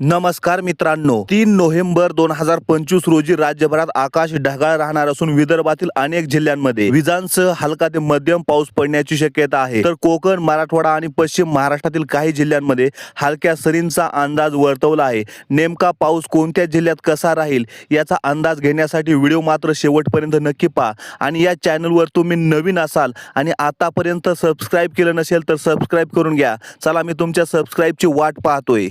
नमस्कार मित्रांनो तीन नोव्हेंबर दोन हजार पंचवीस रोजी राज्यभरात आकाश ढगाळ राहणार असून विदर्भातील अनेक जिल्ह्यांमध्ये विजांसह हलका ते मध्यम पाऊस पडण्याची शक्यता आहे. तर कोकण मराठवाडा आणि पश्चिम महाराष्ट्रातील काही जिल्ह्यांमध्ये हलक्या सरींचा अंदाज वर्तवला आहे. नेमका पाऊस कोणत्या जिल्ह्यात कसा राहील याचा अंदाज घेण्यासाठी व्हिडिओ मात्र शेवटपर्यंत नक्की पहा आणि या चॅनलवर तुम्ही नवीन असाल आणि आतापर्यंत सबस्क्राईब केलं नसेल तर सबस्क्राईब करून घ्या. चला मी तुमच्या सबस्क्राईबची वाट पाहतोय.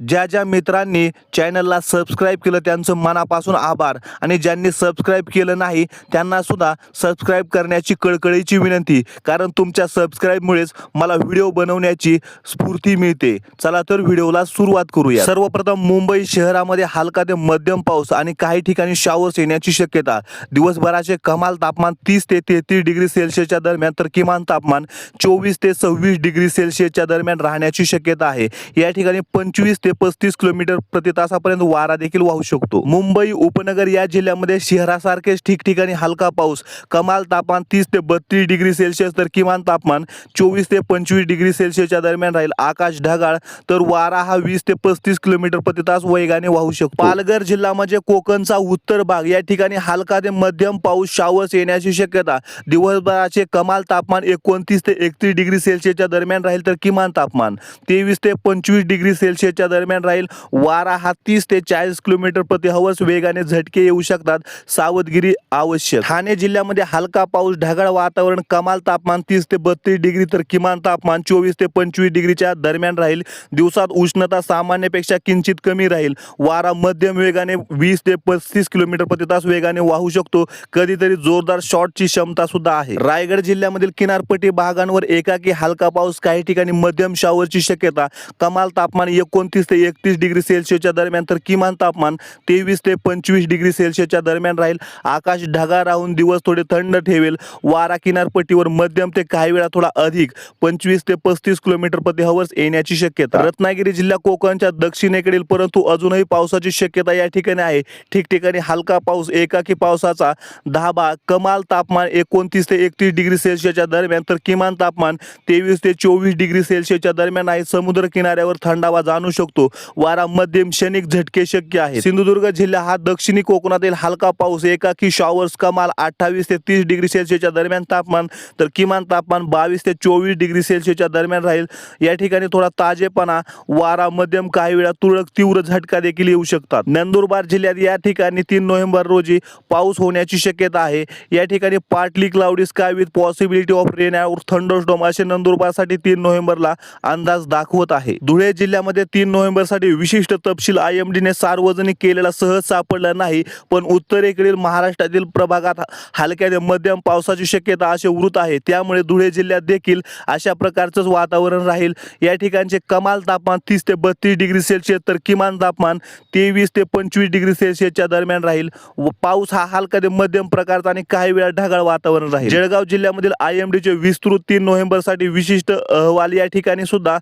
ज्या ज्या मित्रांनी चॅनलला सबस्क्राईब केलं त्यांचं मनापासून आभार. आणि ज्यांनी सबस्क्राईब केलं नाही त्यांना सुद्धा सबस्क्राईब करण्याची कळकळीची विनंती. कारण तुमच्या सबस्क्राईबमुळेच मला व्हिडिओ बनवण्याची स्फूर्ती मिळते. चला तर व्हिडिओला सुरुवात करूया सर्वप्रथम मुंबई शहरामध्ये हलका ते मध्यम पाऊस आणि काही ठिकाणी शावर्स येण्याची शक्यता. दिवसभराचे कमाल तापमान तीस ते तेहतीस डिग्री सेल्सिअसच्या दरम्यान तर किमान तापमान चोवीस ते सव्वीस डिग्री सेल्सिअसच्या दरम्यान राहण्याची शक्यता आहे. या ठिकाणी पंचवीस ते पस्तीस किलोमीटर प्रति तासापर्यंत वारा देखील वाहू शकतो. मुंबई उपनगर या जिल्ह्यामध्ये शहरासारखेच ठिकठिकाणी हलका पाऊस. कमाल तापमान तीस ते बत्तीस डिग्री सेल्सिअस तर किमान तापमान चोवीस ते पंचवीस डिग्री सेल्सिअसच्या दरम्यान राहील. आकाश ढगाळ तर वारा हा वीस ते पस्तीस किलोमीटर प्रति तास वेगाने वाहू शकतो. पालघर जिल्हा म्हणजे कोकणचा उत्तर भाग. या ठिकाणी हलका ते मध्यम पाऊस शावर्स येण्याची शक्यता. दिवसभराचे कमाल तापमान एकोणतीस ते एकतीस डिग्री सेल्सिअसच्या दरम्यान राहील तर किमान तापमान तेवीस ते पंचवीस डिग्री सेल्सिअसच्या दरम्यान राहील. वारा हा तीस ते चाळीस किलोमीटर प्रति हवस वेगाने झटके येऊ शकतात. सावधगिरी आवश्यक. ठाणे जिल्ह्यामध्ये हलका पाऊस ढगाळ वातावरण कमाल तापमान तीस ते बत्तीस डिग्री तर किमान तापमान चोवीस ते पंचवीस डिग्रीच्या दरम्यान राहील. दिवसात उष्णता सामान्यपेक्षा किंचित कमी राहील. वारा मध्यम वेगाने वीस ते पस्तीस किलोमीटर प्रति तास वेगाने वाहू शकतो. कधीतरी जोरदार शॉटची क्षमता सुद्धा आहे. रायगड जिल्ह्यामधील किनारपट्टी भागांवर एकाकी हलका पाऊस काही ठिकाणी मध्यम शावरची शक्यता. कमाल तापमान एकोणतीस ते एकतीस डिग्री सेल्सिअसच्या दरम्यान तर किमान तापमान तेवीस ते पंचवीस डिग्री सेल्सिअसच्या दरम्यान राहील. आकाश ढगाळ राहून दिवस थोडे थंड ठेवेल. वारा किनारपट्टीवर मध्यम ते काही वेळा थोडा अधिक पंचवीस ते पस्तीस किलोमीटर प्रति हवर्स येण्याची शक्यता. रत्नागिरी जिल्हा कोकणच्या दक्षिणेकडील परंतु अजूनही पावसाची शक्यता या ठिकाणी आहे. ठिकठिकाणी हलका पाऊस एकाकी पावसाचा धाबा कमाल तापमान एकोणतीस ते एकतीस डिग्री सेल्सिअसच्या दरम्यान तर किमान तापमान तेवीस ते चोवीस डिग्री सेल्सिअसच्या दरम्यान आहे. समुद्र किनाऱ्यावर थंडावा जाणू शकतो. वारा मध्यम क्षणिक झटके शक्य आहे सिंधुदुर्ग जिल्हा हा दक्षिणी कोकणातील हलका पाऊस एकाकी शॉवर्स कमाल अठ्ठावीस ते तीस डिग्री सेल्सिअसच्या दरम्यान तापमान तर किमान तापमान बावीस ते चोवीस डिग्री सेल्सिअसच्या दरम्यान राहील. या ठिकाणी थोडा ताजेपणा वारा मध्यम काही वेळा तुरळक तीव्र झटका देखील येऊ शकतात. नंदुरबार जिल्ह्यात या ठिकाणी तीन नोव्हेंबर रोजी पाऊस होण्याची शक्यता आहे. या ठिकाणी partly cloudy sky with possibility of rain or thunderstorm असे नंदुरबारसाठी तीन नोव्हेंबरला अंदाज दाखवत आहे. धुळे जिल्ह्यामध्ये तीन नोव्हेंबरसाठी विशिष्ट तपशील आय एम डीने सार्वजनिक केलेला सहज सापडला नाही पण उत्तरेकडील महाराष्ट्रातील प्रभागात हलक्या ते मध्यम पावसाची शक्यता असे वृत्त आहे. त्यामुळे धुळे जिल्ह्यात देखील अशा प्रकारचंच वातावरण राहील. या ठिकाणचे कमाल तापमान तीस ते बत्तीस डिग्री सेल्सिअस तर किमान तापमान तेवीस ते पंचवीस डिग्री सेल्सिअसच्या दरम्यान राहील. व पाऊस हा हलका ते मध्यम प्रकारचा आणि काही वेळा ढगाळ वातावरण राहील. जळगाव जिल्ह्यामधील आय एम डीचे विस्तृत तीन नोव्हेंबरसाठी विशिष्ट अहवाल या ठिकाणी सुद्धा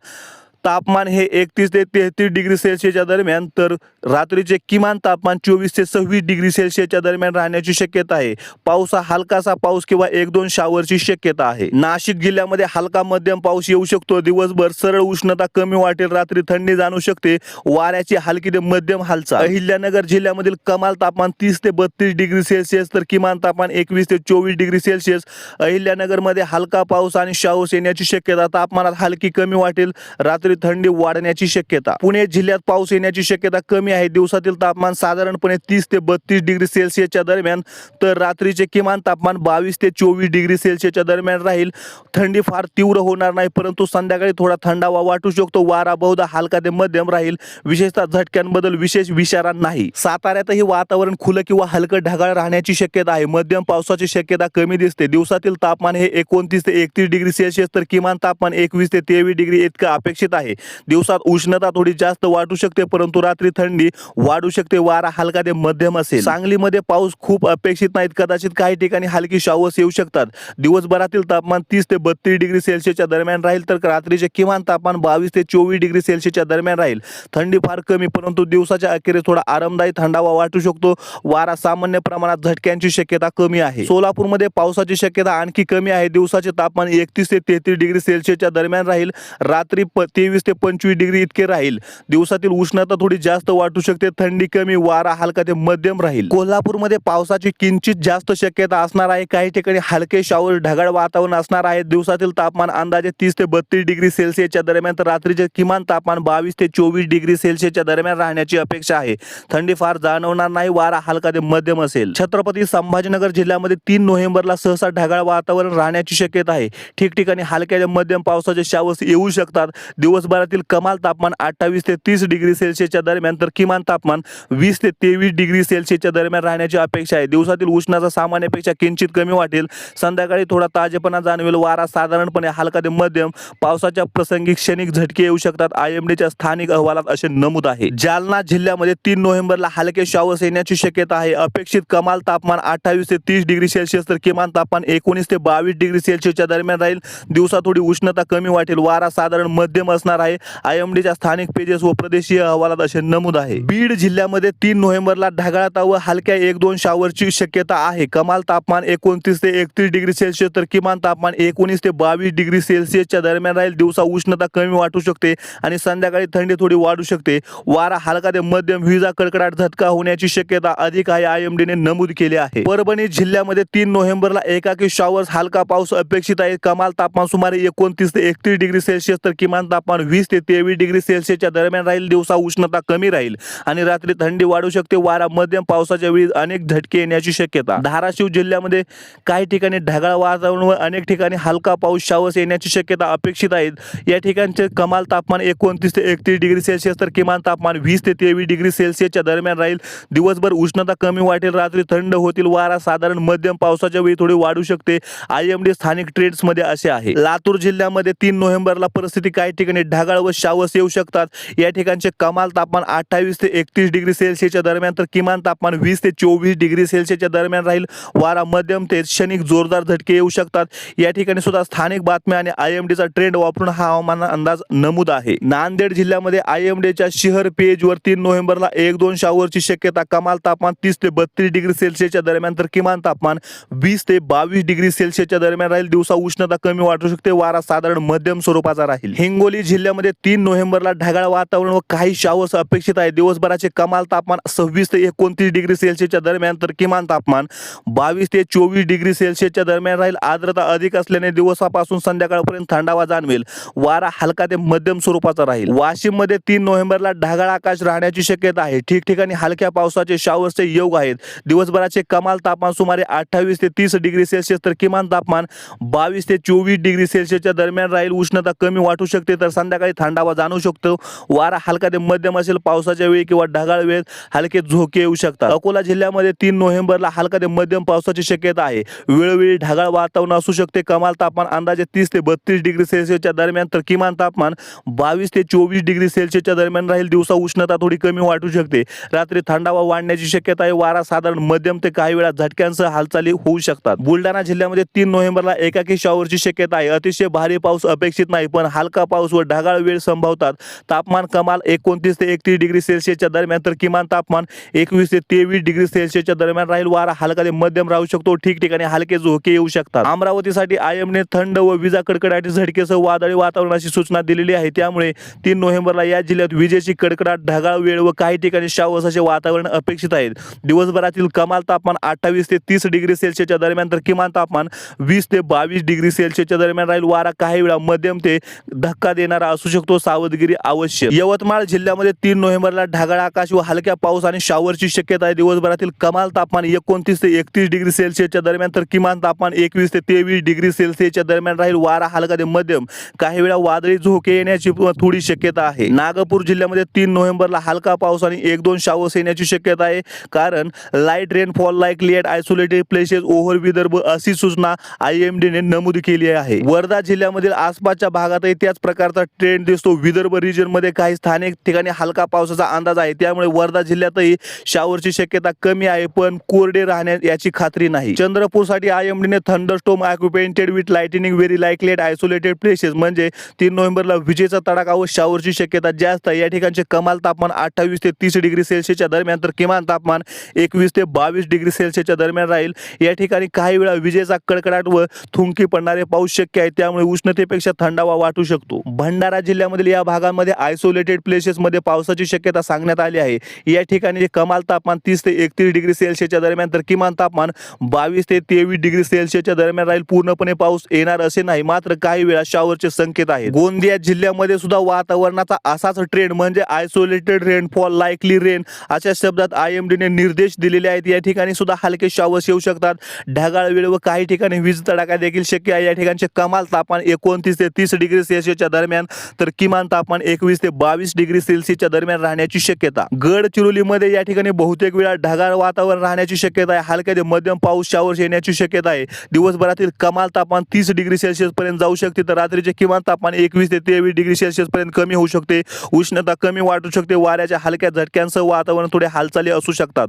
तापमान हे एकतीस ते तेहतीस डिग्री सेल्सिअसच्या दरम्यान तर रात्रीचे किमान तापमान चोवीस ते सव्वीस डिग्री सेल्सिअसच्या दरम्यान राहण्याची शक्यता आहे. पाऊस हा हलकासा पाऊस किंवा एक दोन शावरची शक्यता आहे. नाशिक जिल्ह्यामध्ये हलका मध्यम पाऊस येऊ शकतो. दिवसभर सरळ उष्णता कमी वाटेल. रात्री थंडी जाणू शकते. वाऱ्याची हलकी ते मध्यम हालचाल. अहिल्यानगर जिल्ह्यामधील कमाल तापमान तीस ते बत्तीस डिग्री सेल्सिअस तर किमान तापमान एकवीस ते चोवीस डिग्री सेल्सिअस. अहिल्यानगरमध्ये हलका पाऊस आणि शाऊस येण्याची शक्यता. तापमानात हलकी कमी वाटेल. रात्री थंडी वाढण्याची शक्यता. पुणे जिल्ह्यात पाऊस येण्याची शक्यता कमी आहे. दिवसातील तापमान साधारणपणे तीस ते बत्तीस डिग्री सेल्सिअसच्या दरम्यान तर रात्रीचे किमान तापमान बावीस ते चोवीस डिग्री सेल्सिअसच्या दरम्यान राहील. थंडी फार तीव्र होणार नाही परंतु संध्याकाळी थोडा थंडावा वाटू शकतो. वारा बहुधा हलका ते मध्यम राहील. विशेषतः झटक्यांबद्दल विशेष विचारा नाही. साताऱ्यातही वातावरण खुलं किंवा हलकं ढगाळ राहण्याची शक्यता आहे. मध्यम पावसाची शक्यता कमी दिसते. दिवसातील तापमान हे एकोणतीस ते एकतीस डिग्री सेल्सिअस तर किमान तापमान एकवीस ते तेवीस डिग्री इतकं अपेक्षित आहे. दिवसात उष्णता थोडी जास्त वाढू शकते परंतु रात्री थंडी वाढू शकते वारा हलका ते मध्यम असेल. सांगलीमध्ये पाऊस खूप अपेक्षित नाहीत कदाचित काही ठिकाणी हलकी शावस येऊ शकतात. दिवसभरातील तापमान तीस ते बत्तीस डिग्री सेल्सिअसच्या दरम्यान राहील तर रात्रीचे किमान तापमान बावीस ते चोवीस डिग्री सेल्सिअसच्या दरम्यान राहील. थंडी फार कमी परंतु दिवसाच्या अखेरीस थोडा आरामदायी थंडावा वाटू शकतो. वारा सामान्य प्रमाणात झटक्यांची शक्यता कमी आहे. सोलापूरमध्ये पावसाची शक्यता आणखी कमी आहे. दिवसाचे तापमान एकतीस ते तेहतीस डिग्री सेल्सिअसच्या दरम्यान राहील. रात्री तेवीस तेवीस ते पंचवीस डिग्री इतके राहील. दिवसातील उष्णता थोडी जास्त वाटू शकते थंडी कमी वारा हलका ते मध्यम राहील. कोल्हापूरमध्ये पावसाची किंचित जास्त शक्यता असणार आहे. काही ठिकाणी हलके शावर ढगाळ वातावरण असणार आहे. दिवसातील तापमान अंदाजे तीस ते बत्तीस डिग्री सेल्सिअसच्या दरम्यान तर रात्रीचे किमान तापमान बावीस ते चोवीस डिग्री सेल्सिअसच्या दरम्यान राहण्याची अपेक्षा आहे. थंडी फार जाणवणार नाही वारा हलका ते मध्यम असेल. छत्रपती संभाजीनगर जिल्ह्यामध्ये तीन नोव्हेंबरला सहसा ढगाळ वातावरण राहण्याची शक्यता आहे. ठिकठिकाणी हलक्या ते मध्यम पावसाचे शावर्स येऊ शकतात. दिवस दिवसभरातील कमाल तापमान अठ्ठावीस ते तीस डिग्री सेल्सिअसच्या दरम्यान तर किमान तापमान वीस ते तेवीस डिग्री सेल्सिअसच्या दरम्यान राहण्याची अपेक्षा आहे. दिवसातील उष्णता सामान्यपेक्षा किंचित कमी वाटेल. संध्याकाळी थोडा ताजेपणा जाणवेल. वारा साधारणपणे हलका ते मध्यम. पावसाच्या प्रसंगी क्षणिक झटके येऊ शकतात. आय एम डीच्या स्थानिक अहवालात असे नमूद आहे. जालना जिल्ह्यामध्ये तीन नोव्हेंबरला हलके शॉवर्स येण्याची शक्यता आहे. अपेक्षित कमाल तापमान अठ्ठावीस ते तीस डिग्री सेल्सिअस तर किमान तापमान एकोणीस ते बावीस डिग्री सेल्सिअसच्या दरम्यान राहील. दिवसा थोडी उष्णता कमी वाटेल. वारा साधारण मध्यम असणार आहे. आय एम डीच्या स्थानिक पेजेस व प्रदेशीय अहवालात असे नमूद आहे. बीड जिल्ह्यामध्ये तीन नोव्हेंबरला ढगाळता व हलक्या एक दोन शावरची शक्यता आहे. कमाल तापमान एकोणतीस ते एकतीस डिग्री सेल्सिअस तर किमान तापमान एकोणीस ते बावीस डिग्री सेल्सिअसच्या दरम्यान राहील. दिवसा उष्णता कमी वाटू शकते आणि संध्याकाळी थंडी थोडी वाढू शकते. वारा हलका ते मध्यम विजा कडकडाट झटका होण्याची शक्यता अधिक आहे आय एम डीने नमूद केले आहे. परभणी जिल्ह्यामध्ये तीन नोव्हेंबरला एकाकी शॉवर्स हलका पाऊस अपेक्षित आहे. कमाल तापमान सुमारे एकोणतीस ते एकतीस डिग्री सेल्सिअस तर किमान तापमान वीस ते तेवीस डिग्री सेल्सिअसच्या दरम्यान राहील. दिवसा उष्णता कमी राहील आणि रात्री थंडी वाढू शकते. वारा मध्यम पावसाच्या वेळी अनेक झटके येण्याची शक्यता. धाराशिव जिल्ह्यामध्ये काही ठिकाणी ढगाळ वातावरण व अनेक ठिकाणी हलका पाऊस शावस येण्याची शक्यता अपेक्षित आहेत या ठिकाणचे कमाल तापमान एकोणतीस ते एकतीस डिग्री सेल्सिअस तर किमान तापमान वीस ते तेवीस डिग्री सेल्सिअसच्या दरम्यान राहील. दिवसभर उष्णता कमी वाटेल रात्री थंड होतील. वारा साधारण मध्यम पावसाच्या वेळी थोडी वाढू शकते. आय एम डी स्थानिक ट्रेड्समध्ये असे आहे. लातूर जिल्ह्यामध्ये तीन नोव्हेंबरला परिस्थिती काही ठिकाणी ढगाळ व शावस येऊ शकतात. या ठिकाणचे कमाल तापमान अठ्ठावीस ते एकतीस डिग्री सेल्सिअसच्या दरम्यान तर किमान तापमान वीस ते चोवीस डिग्री सेल्सिअसच्या दरम्यान राहील. वारा मध्यम ते क्षणिक जोरदार झटके येऊ शकतात. या ठिकाणी सुद्धा स्थानिक बातम्या आणि आय एम डीचा ट्रेंड वापरून हा हवामान अंदाज नमूद आहे. नांदेड जिल्ह्यामध्ये आय एम डीच्या शिहर पेजवर तीन नोव्हेंबरला एक दोन शावरची शक्यता कमाल तापमान तीस ते बत्तीस डिग्री सेल्सिअसच्या दरम्यान तर किमान तापमान वीस ते बावीस डिग्री सेल्सिअसच्या दरम्यान राहील. दिवसा उष्णता कमी वाटू शकते वारा साधारण मध्यम स्वरूपाचा राहील. हिंगोली जिल्ह्यामध्ये तीन नोव्हेंबरला ढगाळ वातावरण व काही शावर्स अपेक्षित आहे. दिवसभराचे कमाल तापमान सव्वीस ते एकोणतीस डिग्री सेल्सिअसच्या दरम्यान तर किमान तापमान बावीस ते चोवीस डिग्री सेल्सिअसच्या दरम्यान राहील. आर्द्रता अधिक असल्याने दिवसापासून संध्याकाळपर्यंत थंडावा जाणवेल. वारा हलका ते मध्यम स्वरूपाचा राहील. वाशिममध्ये तीन नोव्हेंबरला ढगाळ आकाश राहण्याची शक्यता आहे. ठिकठिकाणी हलक्या पावसाचे शावर्सचे योग आहेत. दिवसभराचे कमाल तापमान सुमारे अठ्ठावीस ते तीस डिग्री सेल्सिअस तर किमान तापमान बावीस ते चोवीस डिग्री सेल्सिअसच्या दरम्यान राहील. उष्णता कमी वाटू शकते तर संध्याकाळी थंडावा जाणवू शकतो. वारा हलका ते मध्यम असेल पावसाच्या वेळी किंवा ढगाळ वेळेत हलके झोके येऊ शकतात. अकोला जिल्ह्यामध्ये तीन नोव्हेंबरला हलका ते मध्यम पावसाची शक्यता आहे. वेळोवेळी ढगाळ वातावरण असू शकते. कमाल तापमान अंदाजे तीस ते बत्तीस डिग्री सेल्सिअसच्या दरम्यान तर किमान तापमान बावीस ते चोवीस डिग्री सेल्सिअसच्या दरम्यान राहील. दिवसा उष्णता थोडी कमी वाटू शकते. रात्री थंडावा वाढण्याची शक्यता आहे. वारा साधारण मध्यम ते काही वेळा झटक्यांसह हालचाली होऊ शकतात. बुलढाणा जिल्ह्यामध्ये तीन नोव्हेंबरला एकाकी शॉवरची शक्यता आहे. अतिशय भारी पाऊस अपेक्षित नाही पण हलका पाऊस व ढगाळ वेळ संभवतात. तापमान कमाल एकोणतीस ते एकतीस डिग्री सेल्सिअसच्या दरम्यान तर किमान तापमान एकवीस ते तेवीस डिग्री सेल्सिअसच्या दरम्यान राहील. वारा हलका ते मध्यम राहू शकतो. ठिकठिकाणी हलके झोके येऊ शकतात. अमरावतीसाठी आयएमने थंड व विजा कडकडाटी झडकेसह वादळी वातावरणाची सूचना दिलेली आहे. त्यामुळे तीन नोव्हेंबरला या जिल्ह्यात विजेची कडकडाट ढगाळ वेळ व काही ठिकाणी शावस असे वातावरण अपेक्षित आहे दिवसभरातील कमाल तापमान अठ्ठावीस ते तीस डिग्री सेल्सिअसच्या दरम्यान तर किमान तापमान वीस ते बावीस डिग्री सेल्सिअसच्या दरम्यान राहील. वारा काही वेळा मध्यम ते धक्का देणार असू शकतो सावधगिरी आवश्यक यवतमाळ जिल्ह्यामध्ये तीन नोव्हेंबरला ढगाळ आकाश व हलक्या पाऊस आणि शावरची शक्यता आहे. दिवसभरातील कमाल तापमान एकोणतीस ते एकतीस डिग्री सेल्सिअसच्या दरम्यान तर किमान तापमान एकवीस ते तेवीस डिग्री सेल्सिअसच्या दरम्यान राहील. वारा हलका ते मध्यम. काही वेळा वादळी झोके येण्याची थोडी शक्यता आहे. नागपूर जिल्ह्यामध्ये तीन नोव्हेंबरला हलका पाऊस आणि एक दोन शावस येण्याची शक्यता आहे. कारण light rainfall likely at isolated places over Vidarbha अशी सूचना आय एम डीने नमूद केली आहे. वर्धा जिल्ह्यामधील आसपासच्या भागातही त्याच प्रकारचा ट्रेंड दिसतो. विदर्भ रिजनमध्ये काही स्थानिक ठिकाणी हलका पावसाचा अंदाज आहे. त्यामुळे वर्धा जिल्ह्यातही शावरची शक्यता कमी आहे पण कोरडे राहण्या याची खात्री नाही. चंद्रपूरसाठी I M डीने thunderstorm accompanied with lightning very likely at isolated places म्हणजे तीन नोव्हेंबरला विजेचा तडाखा व शावरची शक्यता जास्त आहे. या ठिकाणचे कमाल तापमान अठ्ठावीस ते तीस डिग्री सेल्सिअसच्या दरम्यान तर किमान तापमान एकवीस ते बावीस डिग्री सेल्सिअसच्या दरम्यान राहील. या ठिकाणी काही वेळा विजेचा कडकडाट व थुंकी पडणारे पाऊस शक्य आहे. त्यामुळे उष्णतेपेक्षा थंडावा वाटू शकतो. भंडारा भंडारा जिल्ह्यामधील या भागामध्ये आयसोलेटेड प्लेसेसमध्ये पावसाची शक्यता सांगण्यात आली आहे. या ठिकाणी कमाल तापमान तीस ते एकतीस डिग्री सेल्सिअसच्या दरम्यान तर किमान तापमान बावीस ते तेवीस डिग्री सेल्सिअसच्या दरम्यान राहील. पूर्णपणे पाऊस येणार असे नाही मात्र काही वेळा शॉवरचे संकेत आहे गोंदिया जिल्ह्यामध्ये सुद्धा वातावरणाचा असाच ट्रेंड म्हणजे आयसोलेटेड रेनफॉल लाईकली रेन अशा शब्दात आय एम डीने निर्देश दिलेले आहेत. या ठिकाणी सुद्धा हलके शॉवर्स येऊ शकतात. ढगाळ वेळ व काही ठिकाणी वीज तडाखा देखील शक्य आहे. या ठिकाणचे कमाल तापमान एकोणतीस ते तीस डिग्री सेल्सिअसच्या दरम्यान तर किमान तापमान एकवीस ते बावीस डिग्री सेल्सिअसच्या दरम्यान राहण्याची शक्यता. गडचिरोलीमध्ये या ठिकाणी बहुतेक वेळा ढगाळ वातावरण राहण्याची शक्यता आहे. हलक्या ते मध्यम पाऊस शावर्स येण्याची शक्यता आहे. दिवसभरातील कमाल तापमान तीस डिग्री सेल्सिअस पर्यंत जाऊ शकते. तर रात्रीचे किमान तापमान एकवीस ते तेवीस डिग्री सेल्सिअस पर्यंत कमी होऊ शकते. उष्णता कमी वाटू शकते. वाऱ्याच्या हलक्या झटक्यांसह वातावरण थोडे हालचाली असू शकतात.